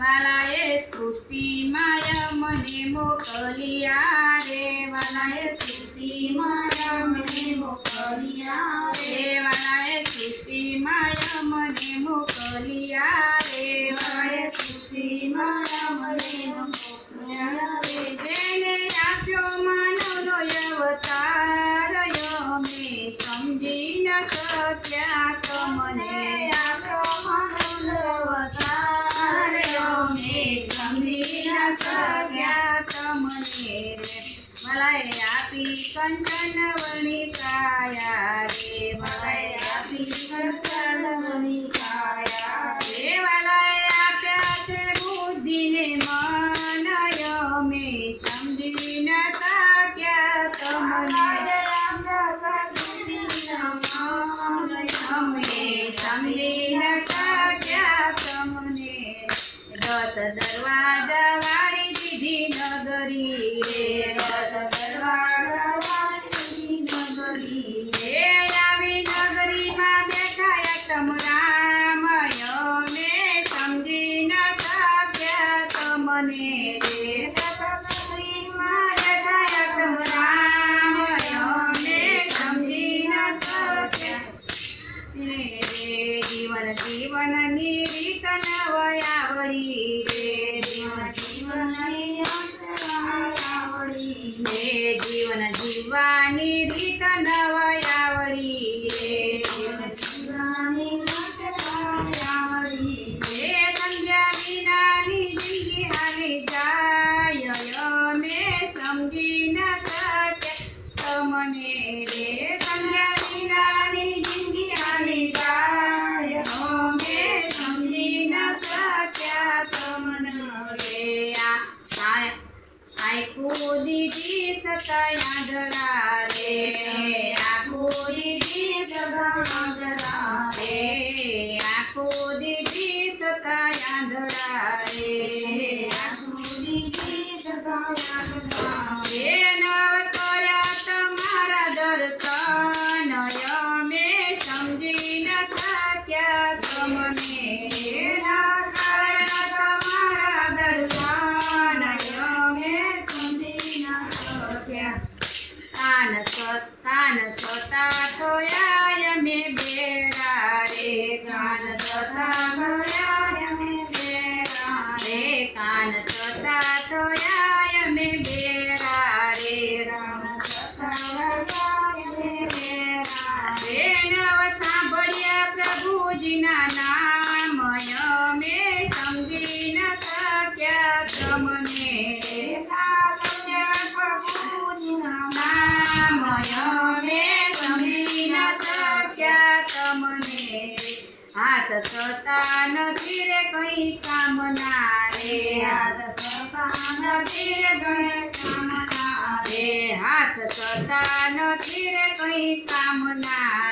વાલાએ સૃષ્ટિ માયા મને મોકલિયા રે. વાલાએ સૃષ્ટિ માયા મને મોકલિયા રે. વાલાએ સૃષ્ટિ માયા મને મોકલિયા રે. વાલાએ સૃષ્ટિ માયા મને મોકલિયા રે. જેને આપ્યો માનવનો અવતાર મેં સમજી ન શક્યા તમને કંકનવણી કાયા રે માયા કંકનવણી કાયા દેવાલય આપ્યા છે બુદ્ધિને મનય મેં સમજી ન શક્યા તમને મને જીવન જીવનની રીત નવયાવડી રે જીવન જીવન જીવવાની રીત નવયાવડી રે. જીવન જીવવાની જરા રે આ પૂરી દિન સભામાં હરિના નામય મે સમજી ન શક્યા તમને નામય મે સમજી ન શક્યા તમને હાથ થતા નથી રે કંઈ કામના રે હાથ થતા નથી રે ઘણે કામના રે હાથ થતા નથી કંઈ કામના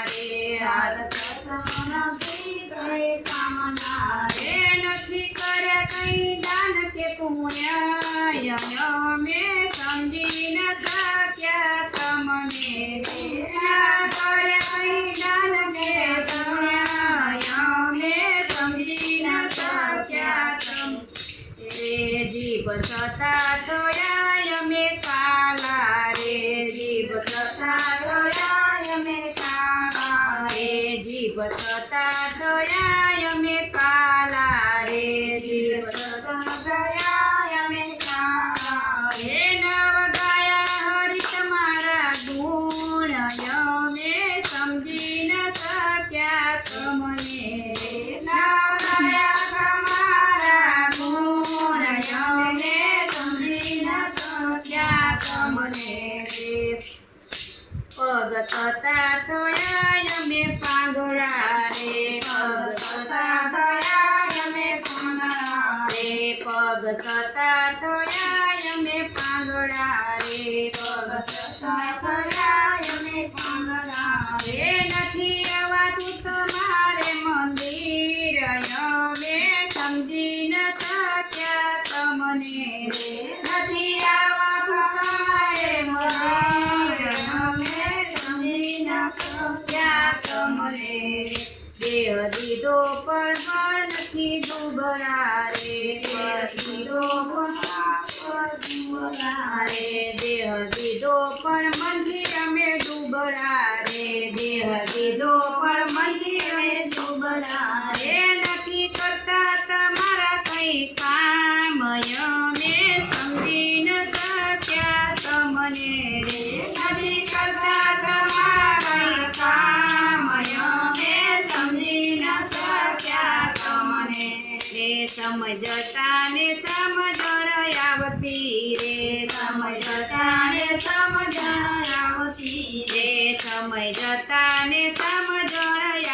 ભગ સતા થોડા અમે પાંદોડા રે. ભગ સતા સમજતાને સમજણ આવતી રે સમજતાને સમજણ આવતી રે સમય સમજતાને સમજણ